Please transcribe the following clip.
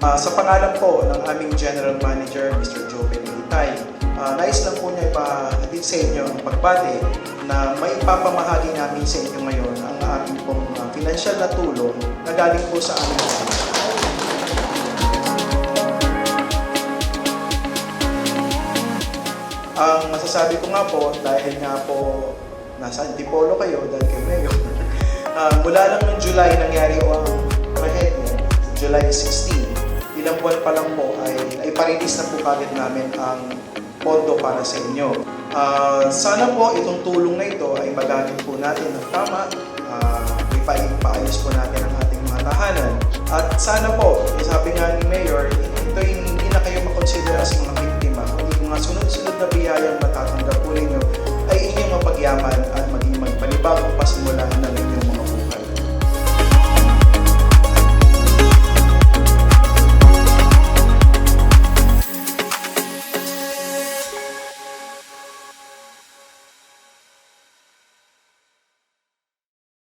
Ah, sa pangalan po ng aming General Manager, Mr. Joven Itay, ah, nais lang po niya ipahatid sa inyo ang pagbati na may ipapamahagi namin sa inyo ngayon ang aming pong ah, financial na tulong na galing po sa aming. Ang masasabi ko nga po, dahil nga po nasa Antipolo kayo, dahil kay Mayor, ah, mula lang noong July nangyari o ang July 16, ilang buwan pa lang po ay, ay parilis na po kagad namin ang pondo para sa inyo. Ah, sana po itong tulong na ito ay magamit po natin ng tama, uh, ipaayos po natin ang ating mga tahanan. At sana po, eh, sabi nga ni Mayor, ito yung hindi na kayo makonsider as mga biktima, kundi mga sunod-sunod na biyayang matatanggap